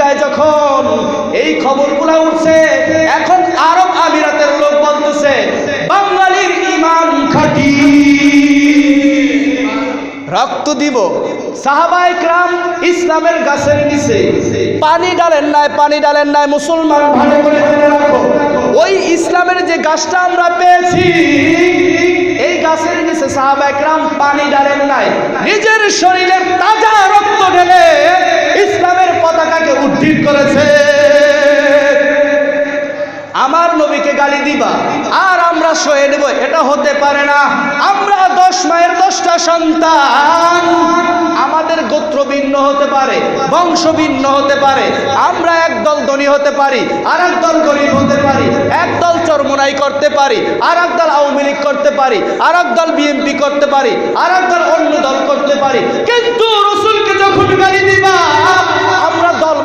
পত্রিকায় যখন এই খবরগুলো উঠছে, এখন আরব আমিরাতের লোক বলতেছে, বাঙালির ইমান খাঁটি। রক্ত দিব। সাহাবাই ক্রাম ইসলামের গাছের নিচে, পানি ডালেন নাই, পানি ডালেন নাই, মুসলমান ভালো করে রাখো। ওই ইসলামের যে গাছটা আমরা পেয়েছি, এই গাছের নিচে সাহাবাই ক্রাম পানি ডালেন নাই। নিজের শরীরের তাজা রক্ত ঢেলে ইসলামের পতাকাকে উদ্ধিত করেছে। আমার নবীকে গালি দিবা, আর আমরা সয়ে নেব, এটা হতে পারে না। আমরা দশ মায়ের দশটা সন্তান। আমাদের গোত্র ভিন্ন হতে পারে, বংশ ভিন্ন হতে পারে, আমরা একদল ধনী হতে পারি আর একদল গরিব হতে পারি, একদল চরমোনাই করতে পারি আর একদল আওয়ামী লীগ করতে পারি আর একদল বিএনপি করতে পারি আর একদল অন্য দল করতে পারি। কিন্তু রসুলকে যখন গালি দিবা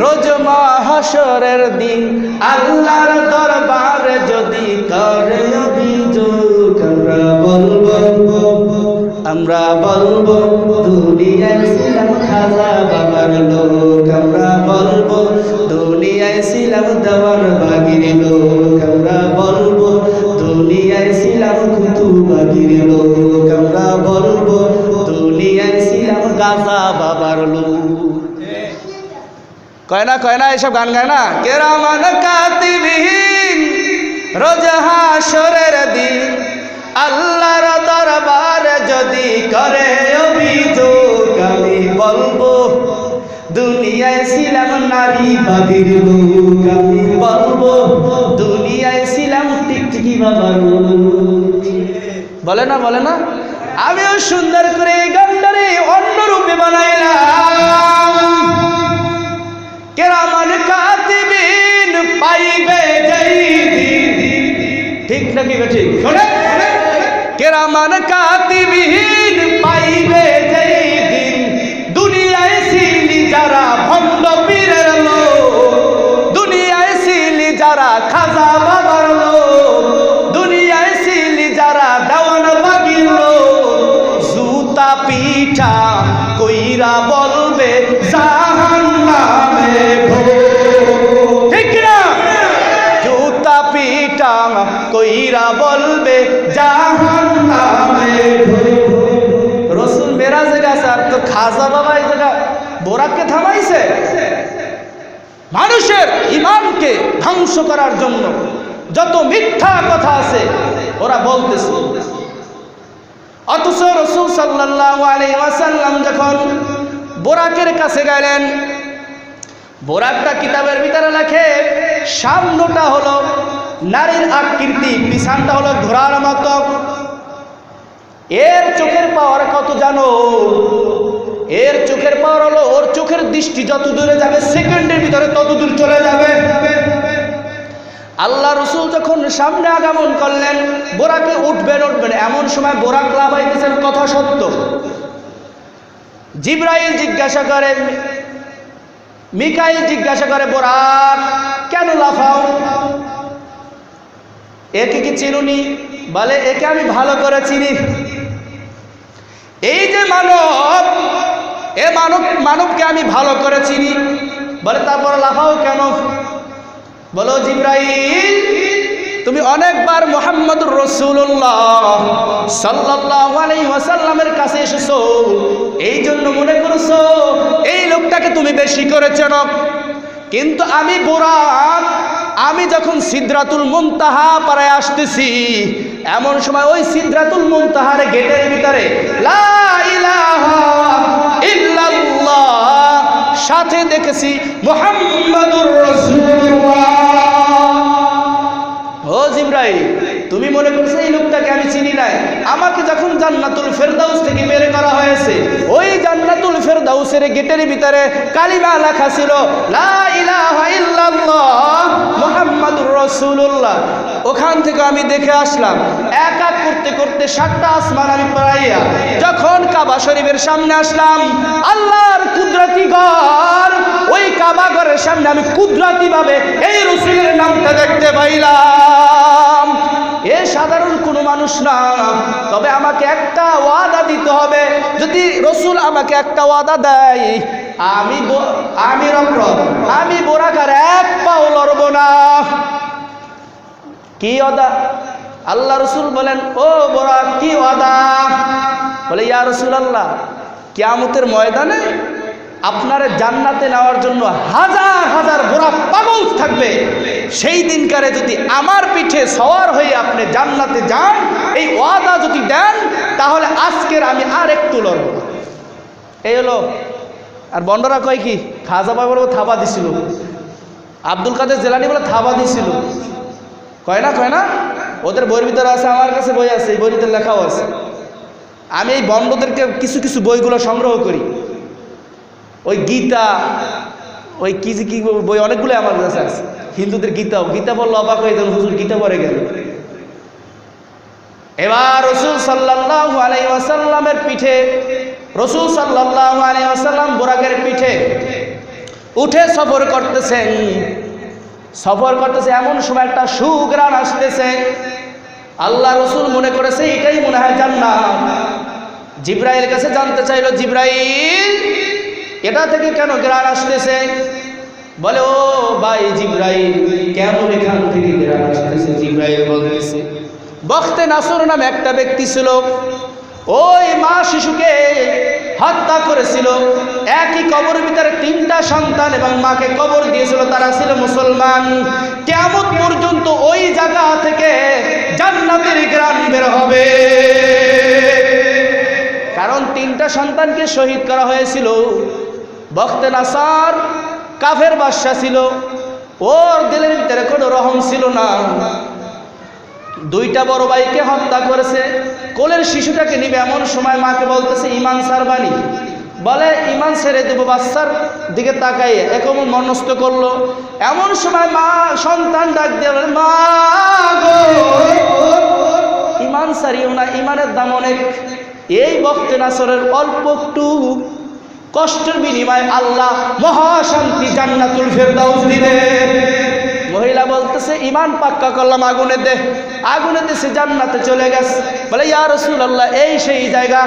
রোজ মহাসরের দিন, আল্লাহর দরবারে যদি করে অভিযোগ আমরা বলব আমরা বলব, দুনিয়ায় ছিলাম খাজা বাবার লোক, আমরা বলব, দুনিয়ায় ছিলাম দেওয়ার বাগির লোক, আমরা বলব, দুনিয়ায় ছিলাম কুতু বাগির লোক। কয় না কয় না, এসব গান গায় না? কেরামান কাতিবিহীন, রোজ হাসরের দিন। আল্লাহর দরবারে যদি করে অভিযোগ, আমি বলব, দুনিয়ায় ছিলাম নারী বাদির লোক, আমি বলব, দুনিয়ায় ছিলাম টিকটিকি বাবার বলে না বলে না? আমিও সুন্দর করে এই গানটারে অন্য রূপে বানাইলাম। কেরামান কাতিবিন পাইবে যাই ঠিক নাকি বে ঠিক শোনে কেরামান কাতিবিহীন পাইবে যাই দিন। দুনিয়ায় সিলি যারা ভণ্ড কইরা বলবে জাহান নামে রসুল মেরাজে গেছে, আর তো খাজা বাবা এই জায়গা, বোরাককে থামাইছে। মানুষের ইমানকে ধ্বংস করার জন্য যত মিথ্যা কথা আছে, ওরা বলতেছে। অথচ রসুল সাল্লাহ আলী ওয়াসাল্লাম যখন বোরাকের কাছে গেলেন বোরাকটা কিতাবের ভিতরে লেখে, সামনেটা হলো নারীর আকৃতি, পিছানটা হলো ঘোড়ার মতো। এর চোখের পাওয়ার কত জানো? এর চোখের পাওয়ার হলো ওর চোখের দৃষ্টি, যত দূরে যাবে, সেকেন্ডের ভিতরে তত দূর চলে যাবে। আল্লাহ রসুল যখন সামনে আগমন করলেন, বোরাকে উঠবেন উঠবেন। এমন সময় বোরাক লাভাইতেছেন কথা সত্য। জিব্রাইল জিজ্ঞাসা করে মিকাইল জিজ্ঞাসা করে, বোরাক, কেন লাফাও? একে কি চিনুনি? বলে, একে আমি ভালো করে চিনি। এই যে মানব, এ মানব, মানবকে আমি ভালো করে চিনি। বলে, তারপর লাফাও কেন? বলো, জিব্রাইল, তুমি অনেকবার মোহাম্মদুর রসুল্লাহ সাল্লাহ ওয়াসাল্লামের কাছে এসেছ। এই জন্য মনে করছ, এই লোকটাকে তুমি বেশি করে চেনো। কিন্তু আমি বোরাক আমি যখন সিদ্রাতুল মুনতাহা পাড়ায় আসতেছি, এমন সময় ওই সিদ্রাতুল মুনতাহার গেটের ভিতরে, লা ইলাহা ইল্লাল্লাহ সাথে দেখেছি মোহাম্মদুর রাসূলুল্লাহ। ও জিব্রাইল তুমি মনে করছ এই লোকটাকে আমি চিনি নাই? আমাকে যখন জান্নাতুল ফেরদাউস থেকে বের করা হয়েছে, ওই জান্নাতুল ফেরদাউসের গেটের ভিতরে কালিমা লেখা ছিল, লা ইলাহা রসুল্লাহ ওখান থেকে আমি দেখে আসলাম, এক এক করতে করতে সাতটা আসমান আমি পাইয়া যখন কাবা শরীফের সামনে আসলাম, আল্লাহর কুদরতি ঘর, ওই কাবা ঘরের সামনে আমি কুদরতি ভাবে এই রসুলের নামটা দেখতে পাইলাম। এ সাধারণ কোনো মানুষ না। তবে আমাকে একটা ওয়াদা দিতে হবে। যদি রসুল আমাকে একটা ওয়াদা দেয়, আমি আমি রক্র আমি বোরাকার এক পাও লড়ব না। কি ওয়াদা? আল্লাহ রসুল বলেন, ও বোরা কি ওয়াদা? বলে, ইয়া রসুল আল্লাহ কিয়ামতের ময়দানে আপনার জান্নাতে নেওয়ার জন্য হাজার হাজার গোড়া পাগল থাকবে। সেই দিনকারে যদি আমার পিঠে সওয়ার হয়ে আপনি জান্নাতে যান, এই ওয়াদা যদি দেন, তাহলে আজকের আমি আর একটু লড়ব। এই হলো, আর বন্ডরা কয় কি, খাজা বাবার থাবা দিছিল। আব্দুল কাদের জেলানি বলে থাবা দিছিল। কয় না কয় না? ওদের বইয়ের ভিতরে আছে, আমার কাছে বই আছে, এই বইয়ের ভিতরে লেখাও আছে। আমি এই বন্ডদেরকে কিছু কিছু বইগুলো সংগ্রহ করি। ওই গীতা, ওই কি কি বই অনেকগুলো আমার কাছে আছে। হিন্দুদের গীতাও গীতা বলল অবাক হয়ে যান হুজুর গীতা পড়ে গেল এবার রসুল সাল্লাহ আলাই ওয়াসাল্লামের পিঠে, রসুল সাল্লাহ আলাই ওয়াসাল্লাম বোরাকের পিঠে উঠে সফর করতেছেন। সফর করতেছে, এমন সময় একটা সুগ্রাণ আসতেছে। আল্লাহ রসুল মনে করেছে, এটাই মনে হয় জান্নাত। জিব্রাইল কাছে জানতে চাইলো, জিব্রাইল এটা থেকে কেন গ্রাণ আসতেছে? বলে, ও ভাই জিব্রাইল, কেমন এখান থেকে গ্রাণ আসতেছে? জিব্রাইল বলতেছে, বখতে নাসর নামে একটা ব্যক্তি ছিল। ওই মা শিশুকে হত্যা করেছিল। একই কবরের ভিতরে তিনটা সন্তান এবং মাকে কবর দিয়েছিল। তারা ছিল মুসলমান। কেমন পর্যন্ত ওই জায়গা থেকে জান্নাতের গ্রাম বের হবে? কারণ তিনটা সন্তানকে শহীদ করা হয়েছিল। বখতে নাসার কাফের বাদশা ছিল। ওর দিলের ভিতরে কোনো রহম ছিল না। দুইটা বড় ভাইকে হত্যা করেছে। কোলের শিশুটাকে নিবে এমন সময় মাকে বলতেছে ইমান সারবানি বলে ইমান ছেড়ে দেবো বাচ্চার দিকে তাকাই একমন মনস্থ করল। এমন সময় মা সন্তান ডাক দিয়ে বলে, মা গো ইমান সারিও না ইমানের দাম অনেক। এই বক্তে নাসরের অল্প একটু কষ্টের বিনিময়ে আল্লাহ মহাশান্তি জান্নাতুল ফেরদাউস দিবে। মহিলা বলতেছে ইমান পাক্কা করলাম, আগুনে দে। আগুনে দেশে জান্নাতে চলে গেছে। বলে, ইয়া রসুল আল্লাহ এই সেই জায়গা।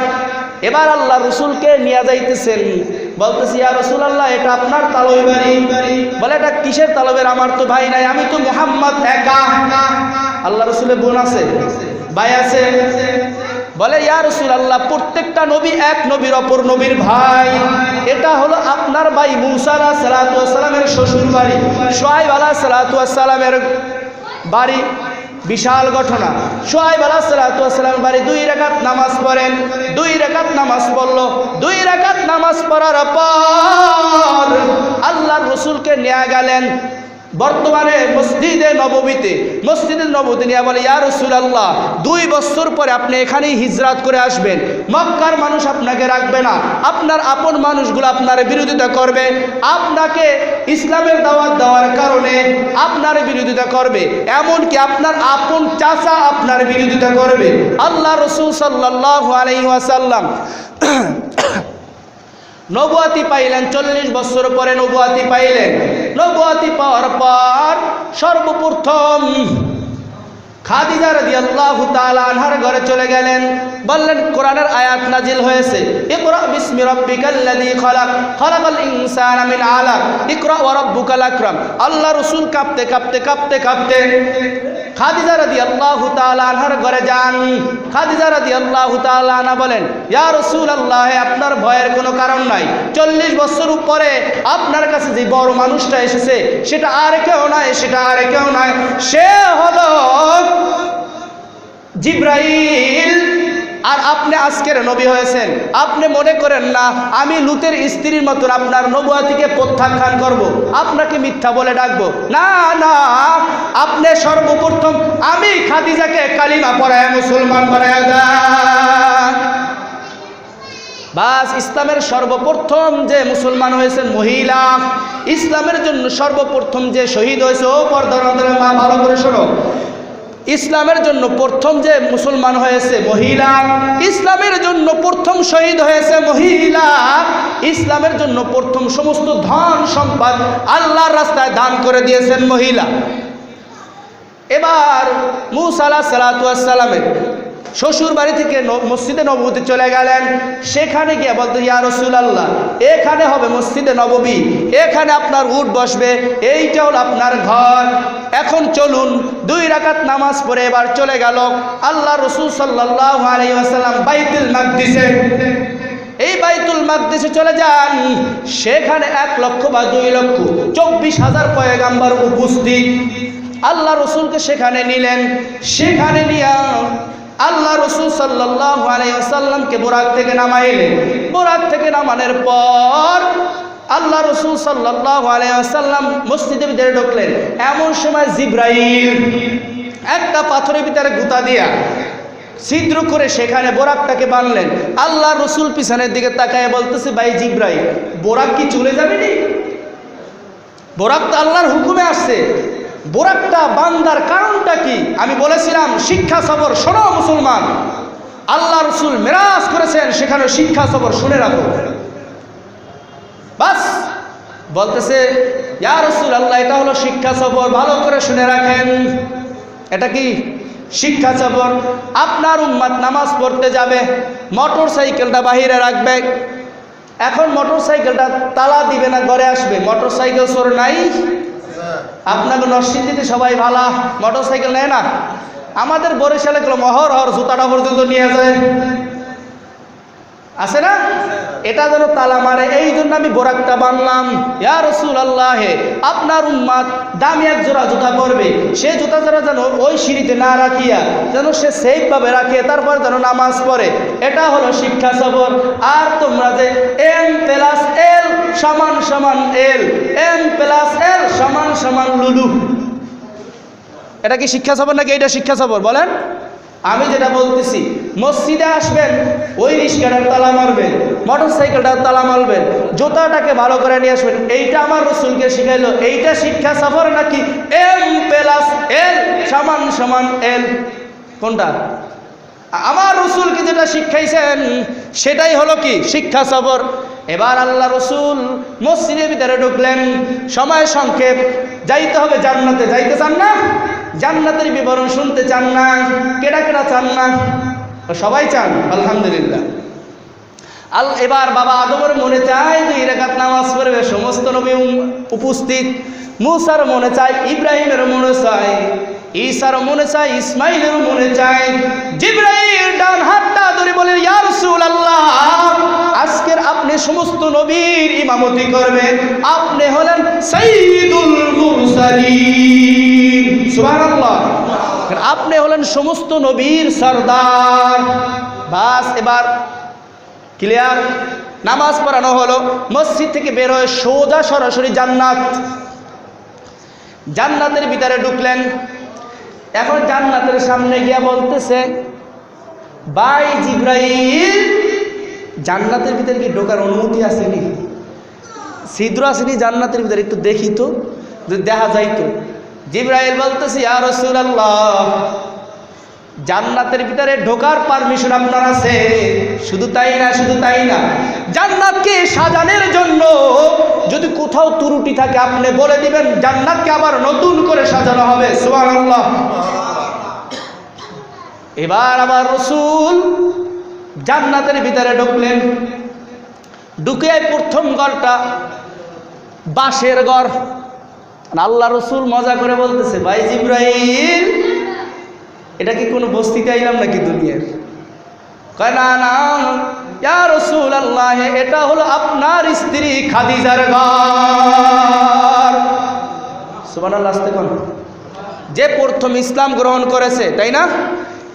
এবার আল্লাহ রসুলকে নিয়ে যাইতেছেন। বলতেছি, ইয়া রসুল আল্লাহ এটা আপনার তালই বাড়ি। বলে, এটা কিসের তালবের? আমার তো ভাই নাই, আমি তো মোহাম্মদ একা। আল্লাহ রসুলের বোন আছে, ভাই আছে। বলে, ইয়া রসুল আল্লাহ প্রত্যেকটা নবী এক নবীর অপর নবীর ভাই। এটা হলো আপনার ভাই মুসারা সালাতামের শ্বশুর বাড়ি। সোহাইব আলাহ সালাতামের বাড়ি। বিশাল ঘটনা। সোহাইব আলাহ সালাতাম বাড়ি, দুই রেখাত নামাজ পড়েন। দুই রেখাত নামাজ পড়ল। দুই রেখাত নামাজ পড়ার পর আল্লাহ রসুলকে নেওয়া গেলেন। বর্তমানে মসজিদে নবমীতে মসজিদে নবমীতে নিয়ে বলে, ইয়া রসুলাল্লাহ, দুই বছর পরে আপনি এখানেই হিজরাত করে আসবেন। মক্কার মানুষ আপনাকে রাখবে না। আপনার আপন মানুষগুলো আপনার বিরোধিতা করবে। আপনাকে ইসলামের দাওয়াত দেওয়ার কারণে আপনার বিরোধিতা করবে। এমনকি আপনার আপন চাচা আপনার বিরোধিতা করবে। আল্লাহ রসুল সাল্লাহ আলাইসাল্লাম নবুয়াতি পাইলেন চল্লিশ বছর পরে নবুয়াতি পাইলেন। নবুয়াতি পাওয়ার পর সর্বপ্রথম আনহার ঘরে চলে গেলেন। হয়েছে। আল্লাহ রাসূল কাঁপতে কাঁপতে কাঁপতে কাঁপতে খাদিজা রাদি আল্লাহ তালার ঘরে যান। খাদিজা রাদি আল্লাহ তালা বলেন, ইয়া আল্লাহ আপনার ভয়ের কোনো কারণ নাই। চল্লিশ বছর উপরে আপনার কাছে যে বড় মানুষটা এসেছে, সেটা আর কেউ নয় সেটা আর কেউ নাই। সে হল জিব্রাইল আর আপনি আজকের নবী হয়েছেন। আপনি মনে করেন না, আমি লুতের স্ত্রীর মতন আপনার নবুয়াতিকে প্রত্যাখ্যান করব। আপনাকে মিথ্যা বলে ডাকবো। না না, আপনি সর্বপ্রথম আমি খাদিজাকে কালিমা পড়ায় মুসলমান বানায় বাস, ইসলামের সর্বপ্রথম যে মুসলমান হয়েছেন মহিলা, ইসলামের জন্য সর্বপ্রথম যে শহীদ হয়েছে, ও পর্দার মা, ভালো করে শোনো। ইসলামের জন্য প্রথম যে মুসলমান হয়েছে মহিলা, ইসলামের জন্য প্রথম শহীদ হয়েছে মহিলা, ইসলামের জন্য প্রথম সমস্ত ধন সম্পদ আল্লাহর রাস্তায় দান করে দিয়েছেন মহিলা। এবার মুসালা সালাতামের শ্বশুর বাড়ি থেকে মসজিদে নবীতে চলে গেলেন। সেখানে গিয়ে বলতে, ইয়া রসুলাল্লাহ, এখানে হবে মসজিদে নববী, এখানে আপনার উঠ বসবে, এইটা হল আপনার ঘর। এখন চলুন, দুই রাকাত নামাজ পড়ে এবার চলে গেল। আল্লাহ রসুল সাল্লাহ আলাইসাল্লাম বাইতুল মাকদিসে, এই বাইতুল মাকদিসে চলে যান। সেখানে এক লক্ষ বা দুই লক্ষ, চব্বিশ হাজার পয়গাম্বার উপস্থিত। আল্লাহ রসুলকে সেখানে নিলেন। সেখানে নিয়া আল্লাহ রসুল সাল্লাহ আলাইসাল্লামকে বোরাক থেকে নামাইলেন। বোরাক থেকে নামানোর পর আল্লাহ রসুল সাল্লাহ আলাইসাল্লাম মসজিদের ভিতরে ঢুকলেন। এমন সময় জিব্রাইল একটা পাথরের ভিতরে গুতা দিয়া ছিদ্র করে সেখানে বোরাকটাকে বানলেন। আল্লাহ রসুল পিছনের দিকে তাকায় বলতেছে, ভাই জিব্রাইল, বোরাক কি চলে যাবে নি? বোরাক তো আল্লাহর হুকুমে আসছে। বোরাকটা বান্দার কারণটা কি? আমি বলেছিলাম, শিক্ষা সবর শোনো মুসলমান। আল্লাহ রসুল মেরাজ করেছেন, সেখানে শিক্ষা সবর শুনে রাখো। বাস, বলতেছে, ইয়া রসুল আল্লাহ এটা হলো শিক্ষা সবর, ভালো করে শুনে রাখেন। এটা কি? শিক্ষা সবর, আপনার উম্মাদ নামাজ পড়তে যাবে, মোটর সাইকেলটা বাহিরে রাখবে। এখন মোটর সাইকেলটা তালা দিবে না, ঘরে আসবে। মোটর সাইকেল সর নাই। আপনাকে নরসিংদীতে সবাই ভালা মোটর সাইকেল নেয় না। আমাদের বরিশালে গেলো মহর, হর জুতাটা পর্যন্ত নিয়ে যায়। আছে না? এটা যেন তালা মারে, এই জন্য আমি বোরাকটা বানলাম। ইয়া রসুল আল্লাহে আপনার উম্মাদ দামি এক জোড়া জুতা পরবে। সে জুতা জোড়া যেন ওই সিঁড়িতে না রাখিয়া, যেন সে সেইভাবে রাখে, তারপর যেন নামাজ পড়ে। এটা হলো শিক্ষা সবর আর তোমরা যে এম প্লাস এল সমান সমান এল এম প্লাস এল সমান সমান লুলু। এটা কি শিক্ষা সবর নাকি এটা শিক্ষা সফর? বলেন। আমি যেটা বলতেছি, মসজিদে আসবেন, ওই রিক্সাটার তালা মারবেন মোটর সাইকেলটার তালা মারবেন, জুতাটাকে ভালো করে নিয়ে আসবেন। এইটা আমার রসুলকে শিখাইলো। এইটা শিক্ষা সফর নাকি এম প্লাস এল? সমান সমান এল। কোনটা? আমার রসুলকে যেটা শিখাইছেন, সেটাই হলো কি? শিক্ষা সফর। এবার আল্লাহ রসুল মসজিদের ভিতরে ঢুকলেন। সময় সংক্ষেপ। যাইতে হবে জান্নাতে। যাইতে চান না? জান্নাতের বিবরণ শুনতে চান না? কেডা কেডা চান না? সবাই চান, আলহামদুলিল্লাহ। আল এবার বাবা আদমের মনে চায় দুই রেখাত নামাজ পড়বে, সমস্ত নবী উপস্থিত। মুসার মনে চায়, ইব্রাহিমের মনে চায়, ঈসার মনে চায়, ইসমাইলের মনে চায়। জিব্রাহিম ডান হাতটা ধরে বলে, ইয়া আজকের আপনি সমস্ত নবীর ইমামতি করবেন আপনি হলেন সাইয়্যিদুল মুরসালিন। সুবহানাল্লাহ। আপনি হলেন সমস্ত নবীর সর্দার। বাস, এবার ক্লিয়ার? নামাজ পড়ানো হলো। মসজিদ থেকে বের হয়ে সোজা সরাসরি জান্নাত। জান্নাতের ভিতরে ঢুকলেন। এখন জান্নাতের সামনে গিয়া বলতেছে বাই জিব্রাইল জান্নাতের ভিতরে কি ঢোকার অনুমতি আসেনি? ছিদ্র আসেনি জান্নাতের ভিতরে, একটু দেখি তো, যদি দেখা যাইতো জিব্রাইল বলতেছি আর রসুল্লাহ জান্নাতের ভিতরে ঢোকার পারমিশন আপনার আছে। শুধু তাই না, শুধু তাই না, জান্নাতকে সাজানোর জন্য যদি কোথাও ত্রুটি থাকে, আপনি বলে দিবেন, জান্নাতকে আবার নতুন করে সাজানো হবে। সুবহানাল্লাহ। এবার আবার রসুল জান্নাতের ভিতরে ঢুকলেন। ঢুকে প্রথম ঘরটা বাঁশের ঘর। আল্লাহ রসুল মজা করে বলতেছে, ভাই জিব্রাহিম এটা কি কোনো বস্তিতে আইলাম নাকি দুনিয়ার? কয়, না আল্লাহ এটা হলো আপনার স্ত্রী খাদিজার ঘর। আসতে যে প্রথম ইসলাম গ্রহণ করেছে, তাই না?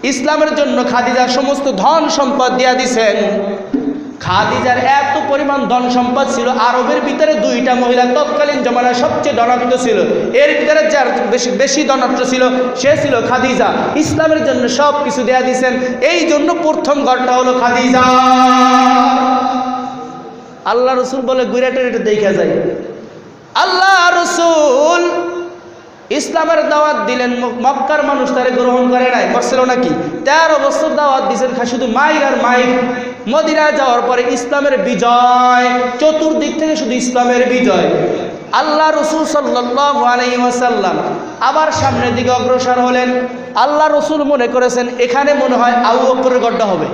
ইসলামের জন্য খাদিজার সমস্ত ধন সম্পদ দিয়া দিছেন। খাদিজার এত পরিমাণ ধন সম্পদ ছিল, আরবের ভিতরে দুইটা মহিলা তৎকালীন জমানায় সবচেয়ে ধনাঢ্য ছিল। এর ভিতরে যার বেশি বেশি ধনাঢ্য ছিল, সে ছিল খাদিজা। ইসলামের জন্য সব কিছু দেয়া দিয়েছেন এই জন্য প্রথম ঘরটা হলো খাদিজা। আল্লাহ রসুল বলে গুইরাটের এটা দেখা যায়। আল্লাহ রসুল ইসলামের দাওয়াত দিলেন মক্কার মানুষ তারে গ্রহণ করে নাই। করছিল নাকি? তেরো বছর দাওয়াত দিয়েছেন শুধু মাইক আর মাইক মদিনায় যাওয়ার পরে ইসলামের বিজয়, চতুর্দিক থেকে শুধু ইসলামের বিজয়। আল্লাহ রসুল ওয়াসাল্লাম আবার সামনের দিকে অগ্রসর হলেন। আল্লাহ রসুল মনে করেছেন, এখানে মনে হয় আবু বকরের গড্ডা হবে।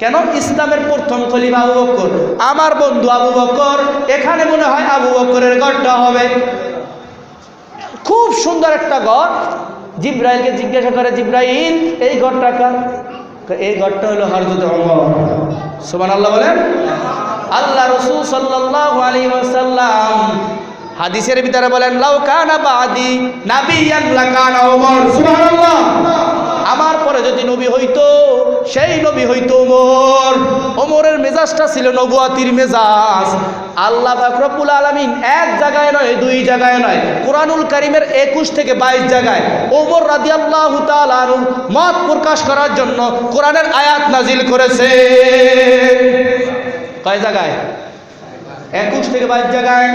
কেন? ইসলামের প্রথম খলিফা আবু বকর আমার বন্ধু আবু বকর এখানে মনে হয় আবু বকরের গড়টা হবে। খুব সুন্দর একটা ঘর জিব্রাইলকে জিজ্ঞাসা করে, জিব্রাইল, এই ঘরটা কার? এই ঘরটা হলো হরজত অমর সুমান আল্লাহ বলেন। আল্লাহ রসুল সাল্লাল্লাহু আলাইহি ওসাল্লাম হাদিসের ভিতরে বলেন, লাউ কানা বাদি নাবিয়ান লাকানা ওমর। সুবহানাল্লাহ। আমার পরে যদি নবী হইতো, সেই নবী হইতো ওমর। ওমরের মেজাজটা ছিল নবুয়াতির মেজাজ। আল্লাহ ফাকরবুল আলমিন এক জায়গায় নয়, দুই জায়গায় নয়, কোরআনুল করিমের একুশ থেকে বাইশ জায়গায় ওমর রাদি আল্লাহ মত প্রকাশ করার জন্য কোরআনের আয়াত নাজিল করেছে। কয় জায়গায়? একুশ থেকে বাইশ জায়গায়।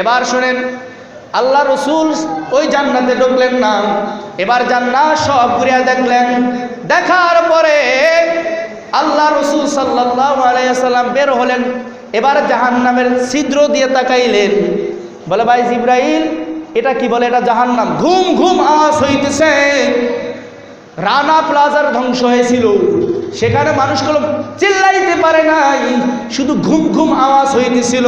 এবার শোনেন আল্লাহ রসুল ওই জান্নাতে ঢুকলেন না। এবার জান্নাত সব ঘুরিয়া দেখলেন। দেখার পরে আল্লাহ রসুল সাল্লাম বের হলেন। এবার জাহান নামের ছিদ্র দিয়ে তাকাইলেন। বলে, ভাই জিব্রাইল, এটা কি বলে? এটা জাহান্নাম। ঘুম ঘুম, আওয়াজ হইতেছে। রানা প্লাজার ধ্বংস হয়েছিল। সেখানে মানুষগুলো চিল্লাইতে পারে নাই। শুধু ঘুম ঘুম আওয়াজ হইতেছিল।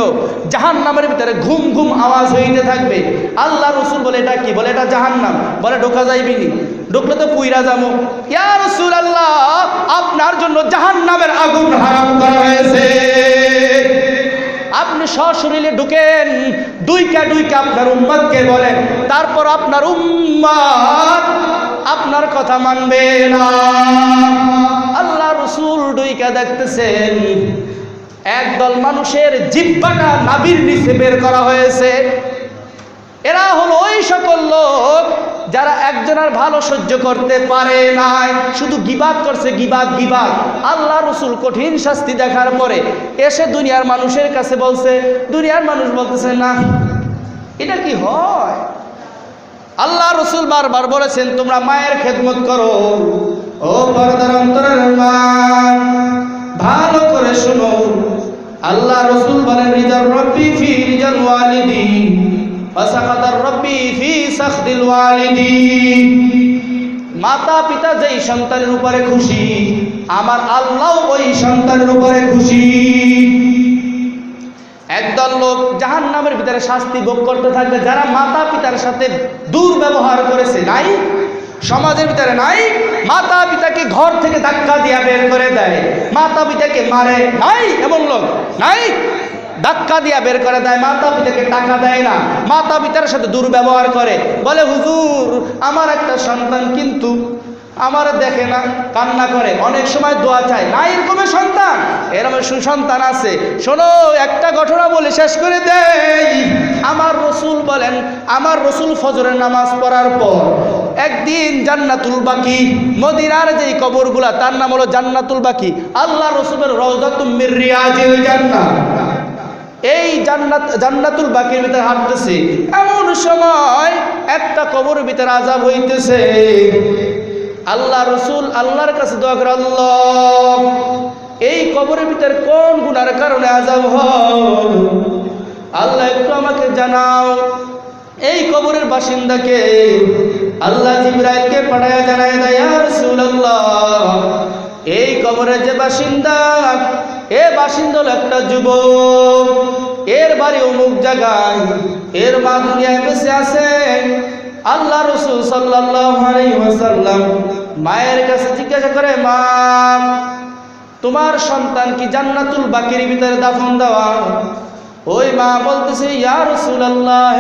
জাহান নামের ভিতরে ঘুম ঘুম আওয়াজ হইতে থাকবে। আল্লাহ রসুল বলে, এটা কি? বলে, এটা জাহান্নাম। বলে, ঢোকা যাইবিনি ঢুকলে তো পুইরা যাব। ইয়া রসুল আল্লাহ আপনার জন্য জাহান্নামের আগুন হারাম করা হয়েছে। আপনি সশরীরে ঢুকেন, দুইকা দুইকা আপনার উম্মাদকে বলেন। তারপর আপনার উম্মাদ আপনার কথা মানবে না। আল্লাহ রসুল দুইকা দেখতেছেন, একদল মানুষের জিব্বাটা নাবির নিচে বের করা হয়েছে। এরা হলো ওই সকল লোক যারা একজনের ভালো সহ্য করতে পারে নাই। শুধু গিবাদ করছে, গিবাদ গিবাদ। আল্লাহ রসুল কঠিন শাস্তি দেখার পরে এসে দুনিয়ার মানুষের কাছে বলছে, দুনিয়ার মানুষ বলতেছে, না, এটা কি হয়? আল্লাহ রসুল বারবার বলেছেন, তোমরা মায়ের খেদমত করো। ও পর্দার অন্তরের মা, ভালো করে শুনো। আল্লাহ রসুল বলেন, রিজার রব্বি ফি রিজাল ওয়ালিদি ফাসাকাতার রব্বি ফি সাখদিল ওয়ালিদি মাতা পিতা যেই সন্তানের উপরে খুশি, আমার আল্লাহ ওই সন্তানের উপরে খুশি। একদল লোক জাহান নামের ভিতরে শাস্তি ভোগ করতে থাকবে, যারা মাতা পিতার সাথে দুর্ব্যবহার করেছে, নাই, সমাজের ভিতরে নাই মাতা পিতাকে ঘর থেকে ধাক্কা দিয়া বের করে দেয় মাতা পিতাকে মারে, নাই, এমন লোক, নাই, ধাক্কা দিয়া বের করে দেয় মাতা পিতাকে টাকা দেয় না মাতা পিতার সাথে দুর্ব্যবহার করে, বলে, হুজুর, আমার একটা সন্তান কিন্তু আমার দেখে না, কান্না করে। অনেক সময় দোয়া চায় না এরকমের সন্তান। এরকম সুসন্তান আছে। শোনো, একটা ঘটনা বলে শেষ করে দেই। আমার রসুল বলেন, আমার রসুল ফজরের নামাজ পড়ার পর একদিন জান্নাতুল বাকি, মদিনার যেই কবরগুলা, তার নাম হলো জান্নাতুল বাকি। আল্লাহ রসুলের রওজাতুম্মির জান্নাত এই জান্নাত, জান্নাতুল বাকির ভিতরে হাঁটতেছে। এমন সময় একটা কবরের ভিতরে আজাব হইতেছে। আল্লাহ রসুল আল্লাহর কাছে দোয়া করে, আল্লাহ, এই কবরের ভিতরে কোন গুণার কারণে আজাব হল? আল্লাহ, একটু আমাকে জানাও। এই কবরের বাসিন্দাকে আল্লাহ জিব্রাইলকে পাঠায় জানায় দেয় রাসূলুল্লাহ, এই কবরের যে বাসিন্দা, এ বাসিন্দা হলো একটা যুবক। এর বাড়ি অমুক জায়গায়, এর মা দুনিয়ায় বেঁচে আছে। আল্লাহ রসুল সাল্লাম মায়ের কাছে জিজ্ঞাসা করে, মা, তোমার সন্তান কি জান্নাতুল বাকির ভিতরে দাফন দেওয়া? ওই মা বলতেছে, ইয়া রসুল আল্লাহ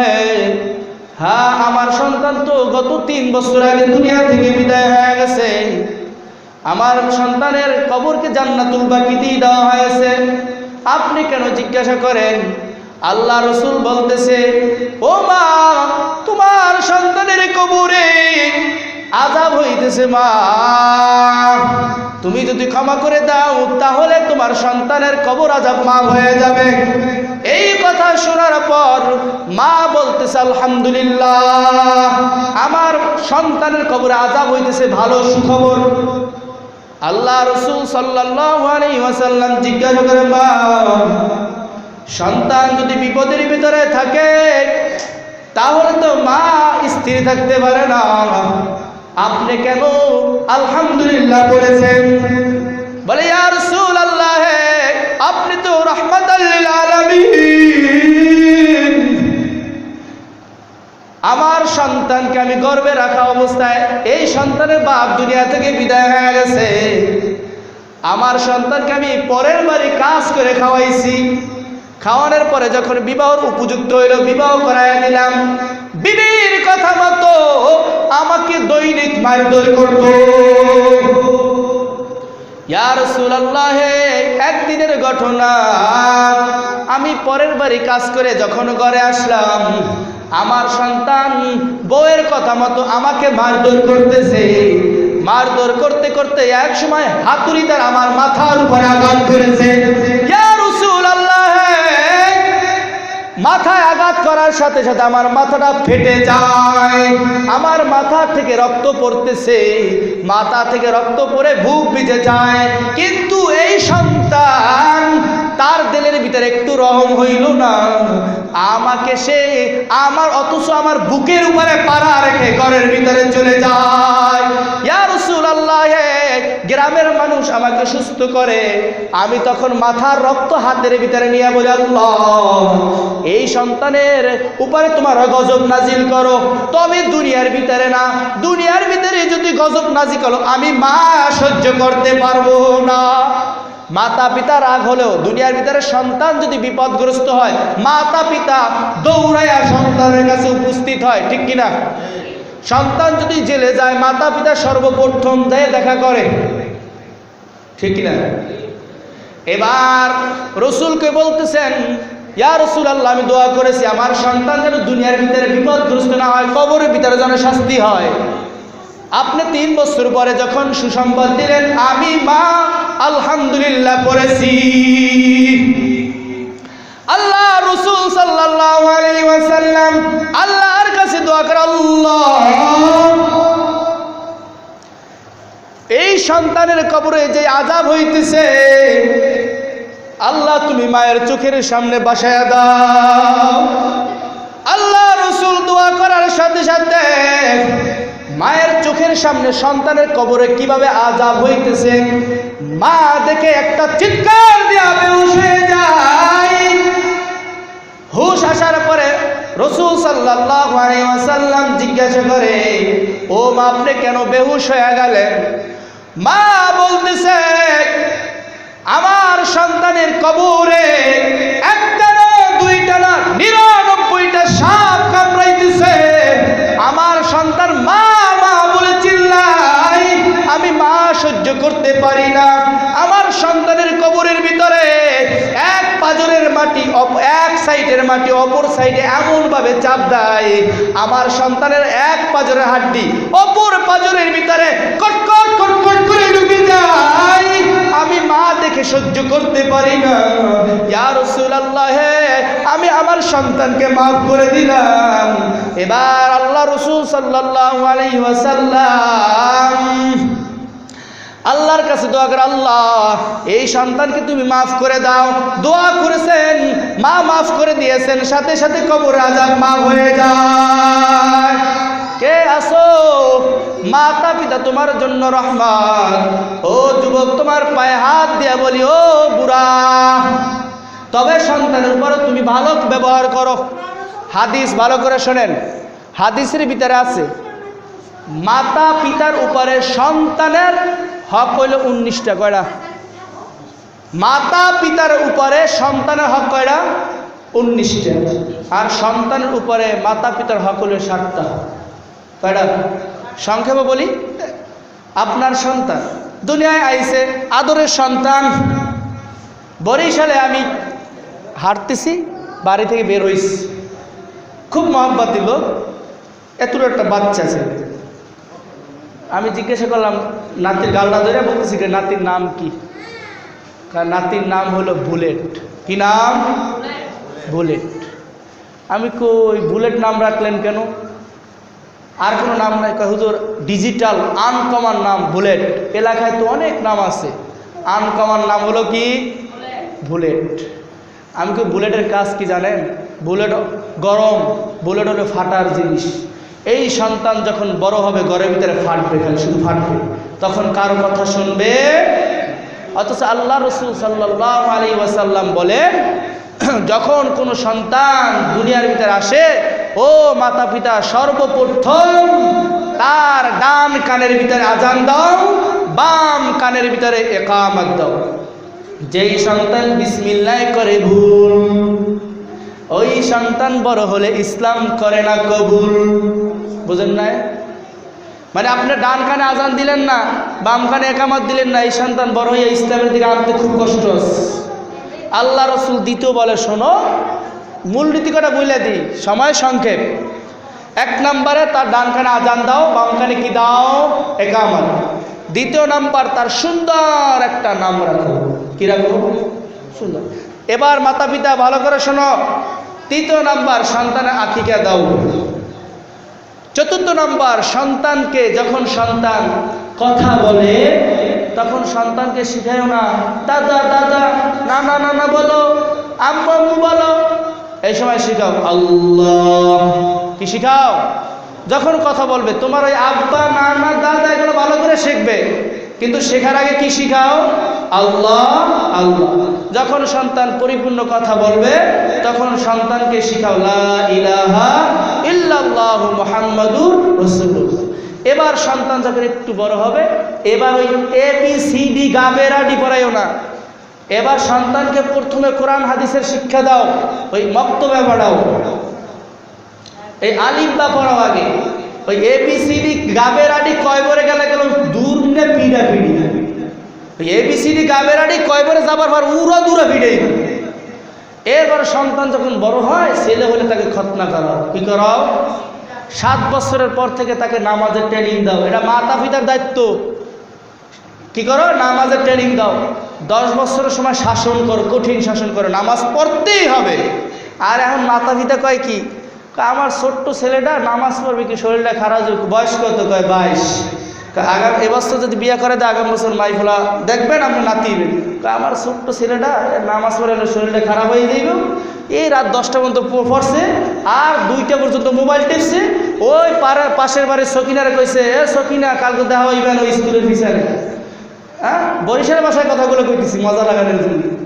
হ্যাঁ আমার সন্তান তো গত তিন বছর আগে দুনিয়া থেকে বিদায় হয়ে গেছে। আমার সন্তানের কবরকে জান্নাতুল বাকি দিয়ে দেওয়া হয়েছে। আপনি কেন জিজ্ঞাসা করেন? আল্লাহ রসুল বলতেছে, ও মা, তোমার সন্তানের কবরে আজাব হইতেছে মা। তুমি যদি ক্ষমা করে দাও, তাহলে তোমার সন্তানের কবর আজাব মা হয়ে যাবে। এই কথা শোনার পর মা বলতেছে, আলহামদুলিল্লাহ, আমার সন্তানের কবর আজাব হইতেছে, ভালো সুখবর। আল্লাহ রসুল সাল্লাম জিজ্ঞাসা করে মা সন্তান যদি বিপদের ভিতরে থাকে, তাহলে তো মা স্থির থাকতে পারে না। আপনি কেন আলহামদুলিল্লাহ বলেছেন? বলে, ইয়া রাসূল আল্লাহ আপনি তো আলামিন। আমার সন্তানকে আমি গর্বে রাখা অবস্থায়, এই সন্তানের বাপ দুনিয়া থেকে বিদায় হয়ে গেছে। আমার সন্তানকে আমি পরের বাড়ি কাজ করে খাওয়াইছি। খাওয়ানোর পরে যখন বিবাহর উপযুক্ত হইল, বিবাহ করাই দিলাম। বিবির কথা মতো আমাকে দৈনিক মারধর করত। একদিনের ঘটনা। আমি পরের বাড়ি কাজ করে যখন ঘরে আসলাম, আমার সন্তান বউয়ের কথা মতো আমাকে মারধর করতেছে। মারধর করতে করতে এক সময় হাতুড়ি তার আমার মাথার উপরে আঘাত করেছে। মাথায় আঘাত করার সাথে সাথে আমার মাথাটা ফেটে যায়। আমার মাথা থেকে রক্ত পড়তেছে। মাথা থেকে রক্ত পড়ে বুক ভিজে যায়। কিন্তু এই সন্তান তার দিলের ভিতরে একটু রহম হইল না। আমাকে সে আমার অথচ আমার বুকের উপরে পাড়া রেখে ঘরের ভিতরে চলে যায়। ইয়া রাসূলুল্লাহ গ্রামের মানুষ আমাকে সুস্থ করে, আমি তখন মাথার রক্ত হাতের ভিতরে নিয়ে আল্লাহ, এই সন্তানের উপরে তোমার গজব নাজিল করো। তবে দুনিয়ার ভিতরে না, দুনিয়ার ভিতরে যদি গজব নাজি করো, আমি মা সহ্য করতে পারব না। মাতা পিতা রাগ হলেও, দুনিয়ার ভিতরে সন্তান যদি বিপদগ্রস্ত হয়, মাতা পিতা দৌড়াইয়া সন্তানের কাছে উপস্থিত হয়, ঠিক কিনা? সন্তান যদি জেলে যায়, মাতা পিতা সর্বপ্রথম দেয় দেখা করে। ঠিক না এবার রসুলকে বলতেছেন, ইয়া রসুল আল্লাহ আমি দোয়া করেছি, আমার সন্তান যেন দুনিয়ার ভিতরে বিপদগ্রস্ত না হয়, কবরের ভিতরে যেন শাস্তি হয়। আপনি তিন বছর পরে যখন সুসংবাদ দিলেন, আমি মা, আলহামদুলিল্লাহ, পড়েছি। আল্লাহ রসুল ওয়াসাল্লাম আল্লাহর কাছে দোয়া করে, আল্লাহ সন্তানের কবরে যে আজাব হইতেছে, আল্লাহ তুমি মায়ের চোখের সামনে বাসায় দাও। আল্লাহ রসুল দোয়া করার সাথে সাথে মায়ের চোখের সামনে সন্তানের কবরে কীভাবে আজাব হইতেছে, মা দেখে একটা চিৎকার দিয়া বেহুশ হয়ে যায়। হুশ আসার পরে রসুল ওয়াসাল্লাম জিজ্ঞাসা করে, ও মা, আপনি কেন বেহুশ হয়ে গেলেন? মা বলতেছে, আমার সন্তানের কবরে একটা না, দুইটা না, নিরানব্বইটা সাপ কামড়াইতেছে। আমার সন্তান মা মা বলে চিল্লাই আমি মা সহ্য করতে পারি না। আমার সন্তানের কবরের ভিতরে এক পাজরের মাটি এক সাইডের মাটি অপর সাইডে এমনভাবে চাপ দেয়। আমার সন্তানের এক পাজরের হাড্ডি অপর পাজরের ভিতরে সহ্য করতে পারি না। ইয়া রাসূলুল্লাহ আমি আমার সন্তানকে মাফ করে দিলাম। এবার আল্লাহ রসুল সাল্লাল্লাহু আলাইহি ওয়াসাল্লাম আল্লাহর কাছে দোয়া করে, আল্লাহ, এই সন্তানকে তুমি মাফ করে দাও। দোয়া করেছেন, মা মাফ করে দিয়েছেন, সাথে সাথে কবর আজাব মা হয়ে যায়। আসো। মাতা পিতা তোমার জন্য রহমান ও যুবক, তোমার পায়ে হাত দিয়া বলি, ও বুড়া, তবে সন্তানের উপর তুমি ভালো ব্যবহার করো। হাদিস ভালো করে শোনেন। হাদিসের ভিতরে আছে মাতা পিতার উপরে সন্তানের হক হইল উনিশটা, কয়টা? মাতা পিতার উপরে সন্তানের হক কয়টা? উনিশটা। আর সন্তানের উপরে মাতা পিতার হক হইল ষাটটা কয়টা? সংক্ষেপে বলি। আপনার সন্তান। দুনিয়ায় আইছে আদরের সন্তান। বরিশালে আমি হাঁটতেছি, বাড়ি থেকে বের হইছি। খুব মহাব্বাতি লোক। এত একটা বাচ্চা ছেলে। আমি জিজ্ঞাসা করলাম, নাতির গালটা ধরে বলতেছি নাতির নাম কি? নাতির নাম হলো বুলেট। কি নাম? বুলেট। আমি কই, বুলেট নাম রাখলেন কেন? আর কোনো নাম নাই, কয়, হুজুর ডিজিটাল আনকমন নাম বুলেট এলাকায় তো অনেক নাম আছে। আনকমন নাম হলো কি? বুলেট আমি কি বুলেটের কাজ কি জানেন? বুলেট গরম, বুলেট হলো ফাটার জিনিস। এই সন্তান যখন বড় হবে, ঘরের ভিতরে ফাটবে খালি শুধু ফাটবে। তখন কারও কথা শুনবে? অথচ আল্লাহ রসুল সাল্লাহ আলী ওয়াসাল্লাম বলেন, যখন কোনো সন্তান দুনিয়ার ভিতরে আসে ও মাতা পিতা সর্বপ্রথম তার ডান কানের ভিতরে আজান দাও, বাম কানের ভিতরে একামত দাও। যেই সন্তান বিসমিল্লাহ করে ভুল, ওই সন্তান বড় হলে ইসলাম করে না কবুল। বুঝেন নাই? মানে আপনি ডান কানে আজান দিলেন না, বাম কানে একামত দিলেন না, এই সন্তান বড় হয়ে ইসলামের দিকে আনতে খুব কষ্ট আল্লাহ রসুল দ্বিতীয় বলে, শোনো মূল নীতি কটা বলে দিই সময় সংক্ষেপ। এক নম্বরে তার ডান কানে আজান দাও বাম কানে কি দাও? একামত। দ্বিতীয় নাম্বার তার সুন্দর একটা নাম রাখো। কি রাখো? সুন্দর। এবার মাতা পিতা ভালো করে শোনো। তৃতীয় নাম্বার, সন্তানের আখিকা দাও। চতুর্থ নাম্বার, সন্তানকে যখন সন্তান কথা বলে, তখন সন্তানকে শিখায়ও না। দাদা দাদা, না না না না বলো। আম্মু বলো। এই সময় শিখাও। আল্লাহ। কি শিখাও? যখন কথা বলবে, তোমার ওই আব্বা না না দাদা এগুলো ভালো করে শিখবে। কিন্তু শেখার আগে কি শিখাও? আল্লাহ আল্লাহ। যখন সন্তান পরিপূর্ণ কথা বলবে, তখন সন্তানকে শিখাও ইলাহা ইল্লাল্লাহু এবার সন্তান যখন একটু বড় হবে, এবার ওই এ বি সি ডি গাবেরাডি পড়াইও না। এবার সন্তানকে প্রথমে কোরআন, হাদিসের শিক্ষা দাও, ওই মক্তবে পড়াও। এই আলিম বা পড়াও আগে। ওই এ বি সি ডি গাবের আডি কয় বরে গেলে গেল? দূর নে পিডা পিডি। ওই এ বি সি ডি গাবের আডি কয় বরে যাবার পর উড়া দূরা পিডাই এরপরে সন্তান যখন বড় হয়, ছেলে হলে তাকে খতনা করাও। কি করাও? সাত বছরের পর থেকে তাকে নামাজের ট্রেনিং দাও। এটা মাতা পিতার দায়িত্ব। কি করো? নামাজের ট্রেনিং দাও। দশ বছরের সময় শাসন করো, কঠিন শাসন করো। নামাজ পড়তেই হবে। আর এখন মাতা পিতা কয় কি? আমার ছোট্ট ছেলেটা নামাজ পড়বে কি? শরীরটা খারাপ বয়স কত? কয়, বাইশ। আগাম এবছর যদি বিয়ে করে দেয় আগাম বছর মাই ফোলা, দেখবেন আপনি নাতি আমার ছোট্ট ছেলেটা নামাজ পড়ে শরীরটা খারাপ হয়ে যাইব। এই রাত দশটা পর্যন্ত পড়ছে। আর দুইটা পর্যন্ত মোবাইল টিপছে। ওই পাড়ার পাশের বাড়ির সকিনারে কইছে, এ সকিনা, কালকে দেখা হইবেন ওই স্কুলের ফিসারে হ্যাঁ? বরিশালের ভাষায় কথাগুলো কইতেছি মজা লাগানোর জন্য।